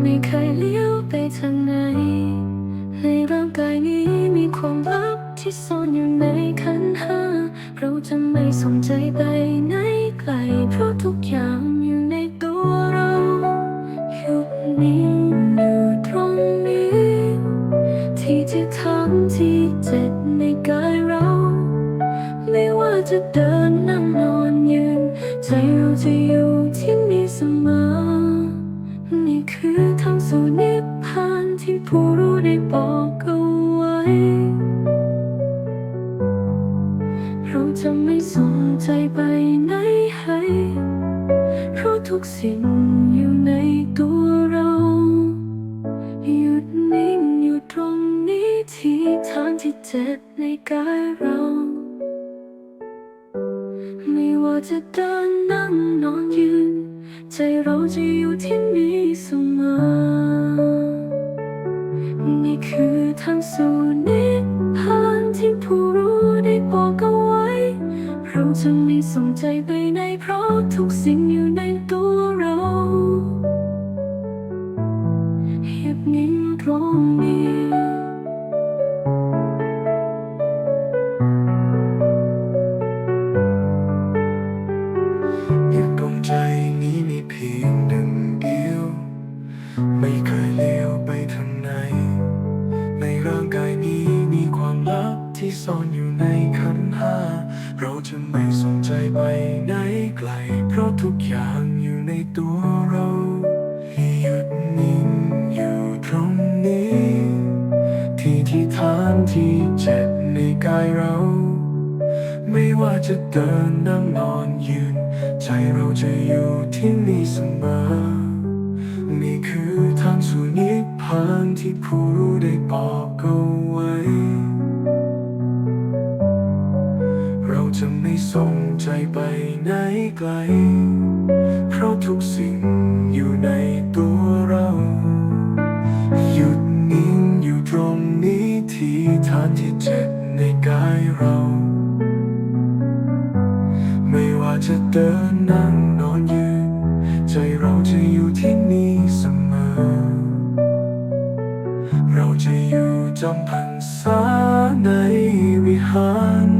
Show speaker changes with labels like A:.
A: ไม่เคยเลี้ยวไปทางไหน ให้ร่างกายนี้มีความลับที่ซ่อนอยู่ในขันห้า เราจะไม่สนใจไปไหนไกล เพราะทุกอย่างอยู่ในตัวเราอยู่นี้อยู่ตรงนี้ ที่จะทำที่เจ็บในกายเรา ไม่ว่าจะเดิน ที่ผู้รู้ได้บอกเอาไว้ เราจะไม่สนใจไปไหนให้เพราะทุกสิ่งอยู่ในตัวเราหยุดนิ่งอยู่ตรงนี้ที่ทางที่เจ็ดในกายเรา ไม่ว่าจะเดินนั่งนอนยืน ใจเราจะอยู่ที่นี่เส สู่นิพพานที่ผู้รู้ได้บอกเอาไว้ เราจะไม่สนใจไปไหนเพราะทุกสิ่งอยู่ในตัวเราเหียบนิ่งตรงนี้
B: อยู่ตรงใจนี้มีเพียง ที่ซ่อนอยู่ในขันห้า เราจะไม่สนใจไปไหนไกล เพราะทุกอย่างอยู่ในตัวเราหยุดนิ่งอยู่ตรงนี้ ที่ที่ฐานที่เจ็ดในกายเรา ไม่ว่าจะเดินนั่งนอนยืน ใจเราจะอยู่ที่นี่เสมอ นี่คือทางสู่นิพพานที่ผู้รู้ได้บอกเอาไว้ จะไม่สนใจไปไหนไกล เพราะทุกสิ่งอยู่ในตัวเรา หยุดนิ่งอยู่ตรงนี้ที่ฐานที่เจ็ดในกายเรา ไม่ว่าจะเดินนั่งนอนยืน ใจเราจะอยู่ที่นี่เสมอ เราจะอยู่จำพรรษาในวิหาร